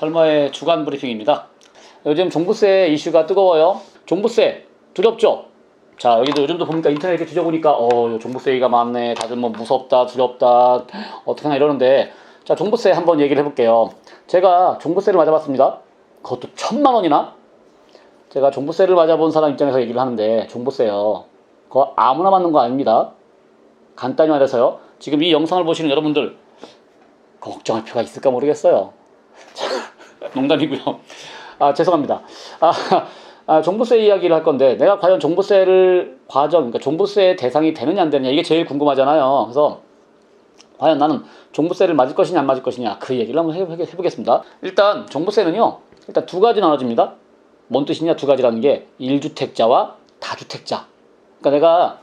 설마의 주간 브리핑입니다. 요즘 종부세 이슈가 뜨거워요. 종부세 두렵죠? 자 여기도 요즘도 보니까 인터넷 이렇게 뒤져보니까 어 종부세 얘기가 많네. 다들 뭐 무섭다, 두렵다, 어떡하나 이러는데 자 종부세 한번 얘기를 해볼게요. 제가 종부세를 맞아봤습니다. 그것도 천만 원이나? 제가 종부세를 맞아본 사람 입장에서 얘기를 하는데 종부세요. 그거 아무나 맞는 거 아닙니다. 간단히 말해서요. 지금 이 영상을 보시는 여러분들 걱정할 필요가 있을까 모르겠어요. 자, 농담이고요. 아 죄송합니다. 아, 아, 종부세 이야기를 할 건데 내가 과연 종부세를 과정, 그러니까 종부세 대상이 되느냐 안 되느냐 이게 제일 궁금하잖아요. 그래서 과연 나는 종부세를 맞을 것이냐 안 맞을 것이냐 그 얘기를 한번 해보겠습니다. 일단 종부세는요. 일단 두 가지 나눠집니다. 뭔 뜻이냐 두 가지라는 게 1주택자와 다주택자. 그러니까 내가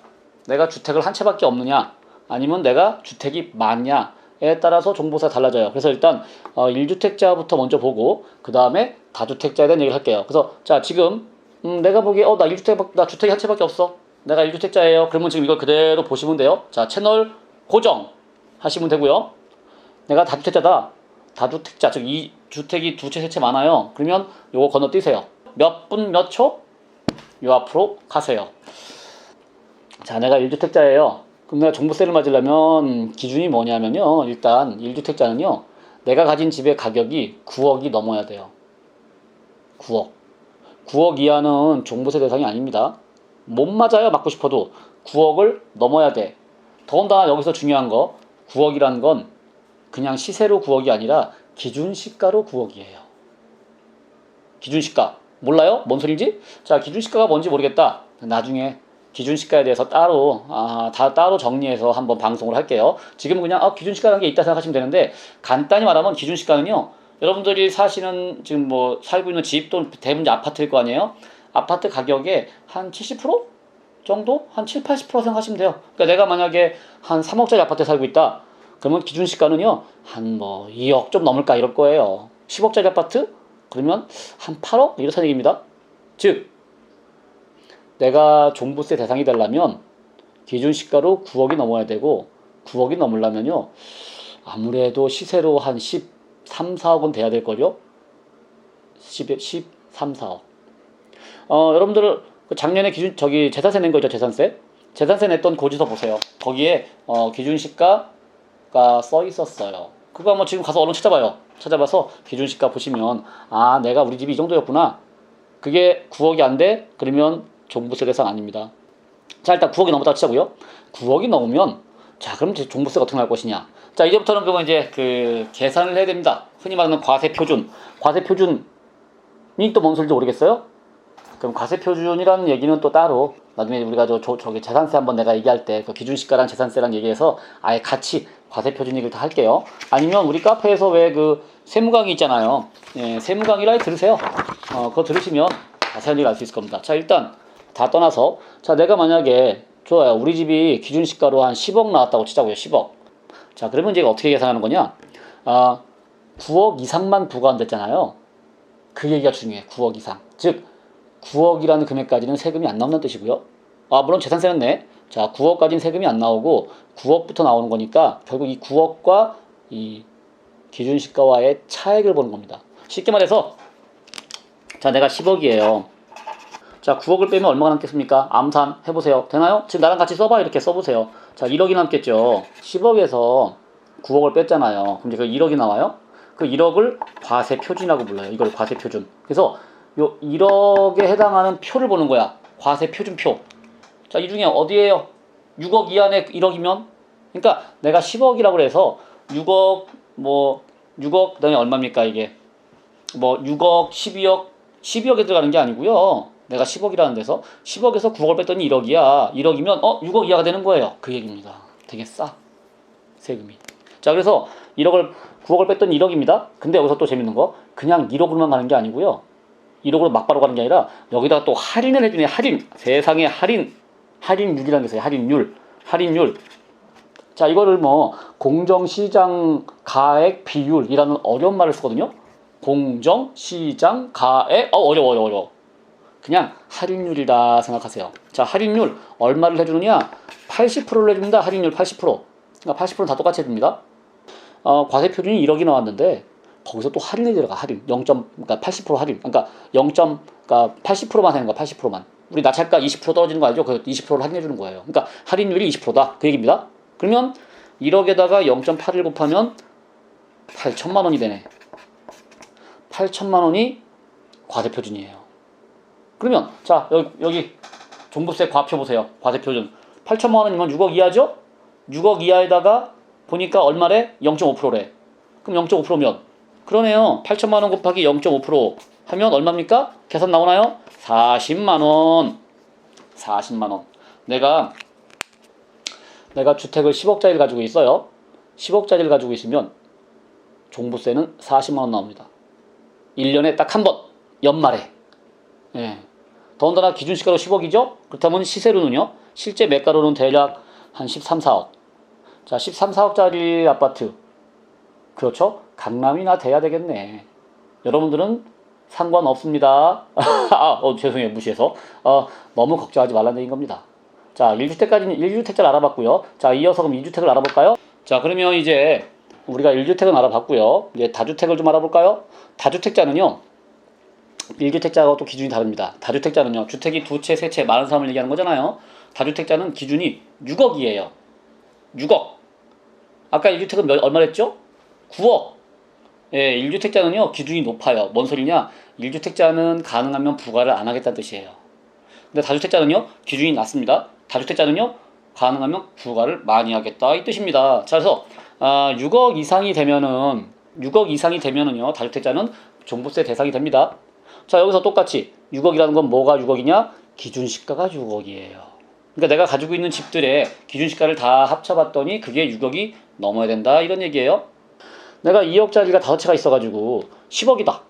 내가 주택을 한 채밖에 없느냐 아니면 내가 주택이 많냐 에 따라서 종부세가 달라져요. 그래서 일단 어, 1주택자부터 먼저 보고 그 다음에 다주택자에 대한 얘기를 할게요. 그래서 자 지금 음, 내가 보기에 어 나 1주택 나 주택이 한 채밖에 없어. 내가 1주택자예요. 그러면 지금 이걸 그대로 보시면 돼요. 자 채널 고정 하시면 되고요. 내가 다주택자다. 다주택자 즉 이 주택이 두 채 세 채 많아요. 그러면 요거 건너뛰세요. 몇 분 몇 초? 요 앞으로 가세요. 자, 내가 1주택자예요. 그럼 내가 종부세를 맞으려면 기준이 뭐냐면요. 일단 1주택자는요. 내가 가진 집의 가격이 9억이 넘어야 돼요. 9억. 9억 이하는 종부세 대상이 아닙니다. 못 맞아요. 맞고 싶어도 9억을 넘어야 돼. 더군다나 여기서 중요한 거 9억이라는 건 그냥 시세로 9억이 아니라 기준 시가로 9억이에요. 기준 시가. 몰라요? 뭔 소리지? 자, 기준 시가가 뭔지 모르겠다. 나중에 기준 시가에 대해서 따로 아, 다 따로 정리해서 한번 방송을 할게요. 지금 그냥 아, 기준 시가라는 게 있다 생각하시면 되는데 간단히 말하면 기준 시가는요. 여러분들이 사시는 지금 뭐 살고 있는 집 또는 대부분 아파트일 거 아니에요? 아파트 가격의 한 70% 정도? 한 7, 80% 생각하시면 돼요. 그러니까 내가 만약에 한 3억짜리 아파트에 살고 있다. 그러면 기준 시가는요. 한 뭐 2억 좀 넘을까 이럴 거예요. 10억짜리 아파트? 그러면 한 8억? 이렇다는 얘기입니다. 즉 내가 종부세 대상이 되려면 기준 시가로 9억이 넘어야 되고 9억이 넘으려면요. 아무래도 시세로 한 13, 4억은 돼야 될 거죠. 10, 13, 4억. 어, 여러분들 그 작년에 기준 저기 재산세 낸거 있죠, 재산세. 재산세 냈던 고지서 보세요. 거기에 어, 기준 시가가 써 있었어요. 그거 한번 지금 가서 얼른 찾아봐요. 찾아봐서 기준 시가 보시면 아, 내가 우리 집이 이 정도였구나. 그게 9억이 안 돼? 그러면 종부세 대상 아닙니다. 자, 일단 9억이 넘었다고 치자고요. 9억이 넘으면 자, 그럼 이제 종부세가 어떻게 날 것이냐? 자, 이제부터는 그러면 이제 그 계산을 해야 됩니다. 흔히 말하는 과세 표준. 과세 표준이 또 뭔 소리인지 모르겠어요? 그럼 과세 표준이라는 얘기는 또 따로 나중에 우리가 저, 저 저기 재산세 한번 내가 얘기할 때 그 기준 시가랑 재산세랑 얘기해서 아예 같이 과세 표준 얘기를 다 할게요. 아니면 우리 카페에서 왜 그 세무 강의 있잖아요. 예, 세무 강의라 들으세요. 어, 그거 들으시면 자세한 얘기를 알 수 있을 겁니다. 자, 일단 다 떠나서 자, 내가 만약에 좋아요. 우리 집이 기준 시가로 한 10억 나왔다고 치자고요. 10억. 자, 그러면 이제 어떻게 계산하는 거냐? 아, 9억 이상만 부과한댔잖아요. 그 얘기가 중요해. 9억 이상. 즉 9억이라는 금액까지는 세금이 안 나온다는 뜻이고요. 아, 물론 재산세는 네. 자, 9억까지는 세금이 안 나오고 9억부터 나오는 거니까 결국 이 9억과 이 기준 시가와의 차액을 보는 겁니다. 쉽게 말해서 자, 내가 10억이에요. 자, 9억을 빼면 얼마가 남겠습니까? 암산 해보세요. 되나요? 지금 나랑 같이 써봐. 이렇게 써보세요. 자, 1억이 남겠죠. 10억에서 9억을 뺐잖아요. 그럼 이제 그 1억이 나와요? 그 1억을 과세 표준이라고 불러요. 이걸 과세 표준. 그래서 요 1억에 해당하는 표를 보는 거야. 과세 표준표. 자, 이 중에 어디에요? 6억 이하의 1억이면? 그러니까 내가 10억이라고 해서 6억, 뭐, 6억, 그다음에 얼마입니까, 이게? 뭐, 6억, 12억, 12억에 들어가는 게 아니고요. 내가 10억이라는 데서 10억에서 9억을 뺐더니 1억이야. 1억이면, 어, 6억 이하가 되는 거예요. 그 얘기입니다. 되게 싸. 세금이. 자, 그래서 1억을, 9억을 뺐더니 1억입니다. 근데 여기서 또 재밌는 거, 그냥 1억으로만 가는 게 아니고요. 1억으로 막바로 가는 게 아니라 여기다가 또 할인을 해주네 할인 세상에 할인 할인율이라는 게 있어요 할인율 할인율 자 이거를 뭐 공정시장 가액 비율이라는 어려운 말을 쓰거든요 공정시장 가액 어 어려워 어려워 어려워 그냥 할인율이다 생각하세요 자 할인율 얼마를 해주느냐 80%를 해줍니다 할인율 80% 그러니까 80%는 다 똑같이 해줍니다 어, 과세 표준이 1억이 나왔는데 거기서 또 할인이 들어가 할인 0. 그러니까 80% 할인 그러니까 0. 그러니까 80%만 하는 거야 80%만 우리 낙찰가 20% 떨어지는 거 알죠? 그 20%를 할인해 주는 거예요. 그러니까 할인율이 20%다 그 얘기입니다. 그러면 1억에다가 0.8을 곱하면 8천만 원이 되네. 8천만 원이 과세 표준이에요. 그러면 자 여기, 여기 종부세 과표 보세요. 과세 표준 8천만 원이면 6억 이하죠? 6억 이하에다가 보니까 얼마래? 0.5%래. 그럼 0.5%면 그러네요. 8천만 원 곱하기 0.5% 하면 얼마입니까? 계산 나오나요? 40만 원. 40만 원. 내가 내가 주택을 10억짜리를 가지고 있어요. 10억짜리를 가지고 있으면 종부세는 40만 원 나옵니다. 1년에 딱 한 번 연말에. 예. 더군다나 기준시가로 10억이죠? 그렇다면 시세로는요. 실제 매가로는 대략 한 13, 4억. 자, 13, 4억짜리 아파트. 그렇죠? 강남이나 돼야 되겠네. 여러분들은 상관없습니다. 아, 어, 죄송해요. 무시해서. 어, 너무 걱정하지 말라는 얘기인 겁니다. 자, 1주택까지는 1주택자를 알아봤고요. 자, 이어서 그럼 2주택을 알아볼까요? 자, 그러면 이제 우리가 1주택은 알아봤고요. 이제 다주택을 좀 알아볼까요? 다주택자는요. 1주택자하고 또 기준이 다릅니다. 다주택자는요. 주택이 두 채, 세 채 많은 사람을 얘기하는 거잖아요. 다주택자는 기준이 6억이에요. 6억. 아까 1주택은 몇, 얼마 랬죠? 9억. 예, 1주택자는요. 기준이 높아요. 뭔 소리냐? 1주택자는 가능하면 부과를 안 하겠다는 뜻이에요. 근데 다주택자는요. 기준이 낮습니다. 다주택자는요. 가능하면 부과를 많이 하겠다 이 뜻입니다. 자, 그래서 아, 6억 이상이 되면은 6억 이상이 되면은요. 다주택자는 종부세 대상이 됩니다. 자, 여기서 똑같이 6억이라는 건 뭐가 6억이냐? 기준 시가가 6억이에요. 그러니까 내가 가지고 있는 집들의 기준 시가를 다 합쳐봤더니 그게 6억이 넘어야 된다 이런 얘기예요. 내가 2억짜리가 다섯 채가 있어가지고 10억이다.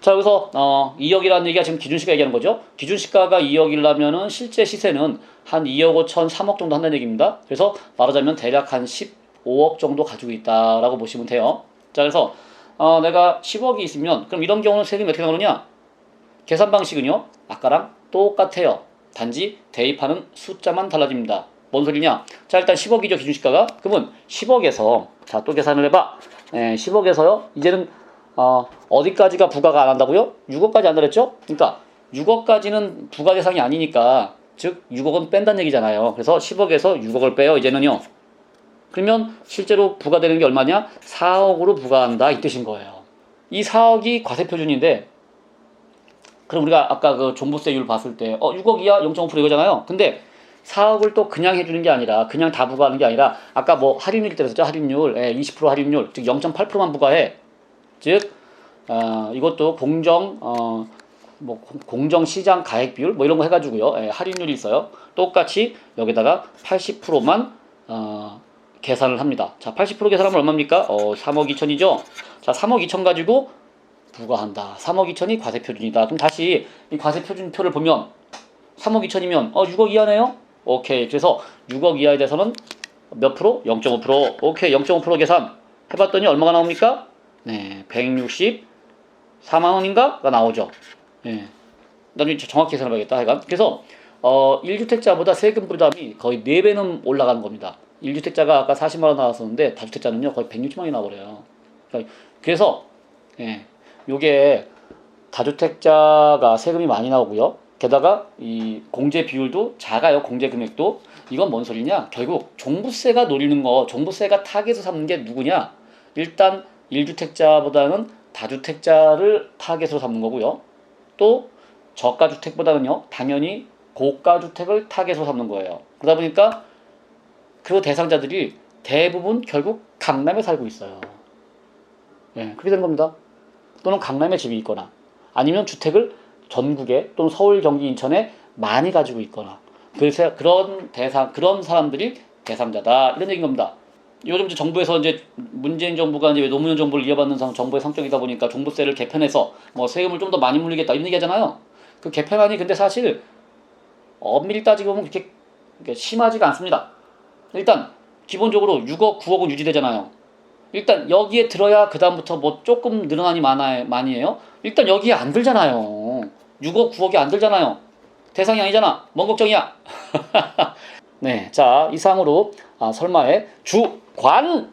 자 여기서 어 2억이라는 얘기가 지금 기준 시가 얘기하는 거죠. 기준 시가가 2억이라면은 실제 시세는 한 2억 5천 3억 정도 한다는 얘기입니다. 그래서 말하자면 대략 한 15억 정도 가지고 있다라고 보시면 돼요. 자 그래서 어 내가 10억이 있으면 그럼 이런 경우는 세금이 어떻게 나오느냐? 계산 방식은요 아까랑 똑같아요. 단지 대입하는 숫자만 달라집니다. 뭔 소리냐? 자 일단 10억이죠 기준시가가. 그러면 10억에서 자 또 계산을 해봐. 예, 10억에서요 이제는 어, 어디까지가 부과가 안 한다고요? 6억까지 안 그랬죠? 그러니까 6억까지는 부과 대상이 아니니까 즉 6억은 뺀다는 얘기잖아요. 그래서 10억에서 6억을 빼요 이제는요. 그러면 실제로 부과되는 게 얼마냐? 4억으로 부과한다 이 뜻인 거예요. 이 4억이 과세 표준인데 그럼 우리가 아까 그 종부세율 봤을 때 어, 6억 이하 0.5% 이거잖아요. 근데 4억을 또 그냥 해주는 게 아니라 그냥 다 부과하는 게 아니라 아까 뭐 할인율 때렸었죠? 할인율. 예, 20% 할인율. 즉 0.8%만 부과해. 즉 어, 이것도 공정 어, 뭐 공- 공정 시장 가액 비율? 뭐 이런 거 해가지고요. 예, 할인율이 있어요. 똑같이 여기다가 80%만 어, 계산을 합니다. 자 80% 계산하면 얼마입니까? 어, 3억 2천이죠? 자 3억 2천 가지고 부과한다. 3억 2천이 과세 표준이다. 그럼 다시 이 과세 표준표를 보면 3억 2천이면 어 6억 이하네요? 오케이. 그래서 6억 이하에 대해서는 몇 프로? 0.5% 오케이. 0.5% 계산 해봤더니 얼마가 나옵니까? 네. 164만 원인가가 나오죠. 예. 나중에 정확히 계산해봐야겠다. 하여간. 그래서 어 1주택자보다 세금 부담이 거의 4배는 올라가는 겁니다. 1주택자가 아까 40만 원 나왔었는데 다주택자는요 거의 160만 원이 나와버려요. 그러니까 그래서 예 요게 다주택자가 세금이 많이 나오고요 게다가 이 공제 비율도 작아요. 공제 금액도. 이건 뭔 소리냐? 결국 종부세가 노리는 거, 종부세가 타겟을 삼는 게 누구냐? 일단 1주택자보다는 다주택자를 타겟으로 삼는 거고요. 또 저가주택보다는요. 당연히 고가주택을 타겟으로 삼는 거예요. 그러다 보니까 그 대상자들이 대부분 결국 강남에 살고 있어요. 예, 그렇게 되는 겁니다. 또는 강남에 집이 있거나 아니면 주택을 전국에 또는 서울, 경기, 인천에 많이 가지고 있거나 그래서 그런 대상 그런 사람들이 대상자다 이런 얘기인 겁니다. 요즘 이제 정부에서 이제 문재인 정부가 이제 노무현 정부를 이어받는 상- 정부의 성격이다 보니까 종부세를 개편해서 뭐 세금을 좀 더 많이 물리겠다 이런 얘기하잖아요. 그 개편안이 근데 사실 엄밀히 따지고 보면 그렇게 심하지가 않습니다. 일단 기본적으로 6억, 9억은 유지되잖아요. 일단 여기에 들어야 그 다음부터 뭐 조금 늘어나니 많아 많이 해요. 일단 여기에 안 들잖아요. 6억, 9억이 안 들잖아요. 대상이 아니잖아. 뭔 걱정이야? 네, 자 이상으로 아, 설마의 주관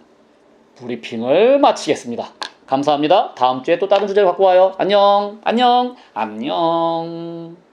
브리핑을 마치겠습니다. 감사합니다. 다음 주에 또 다른 주제를 갖고 와요. 안녕, 안녕, 안녕.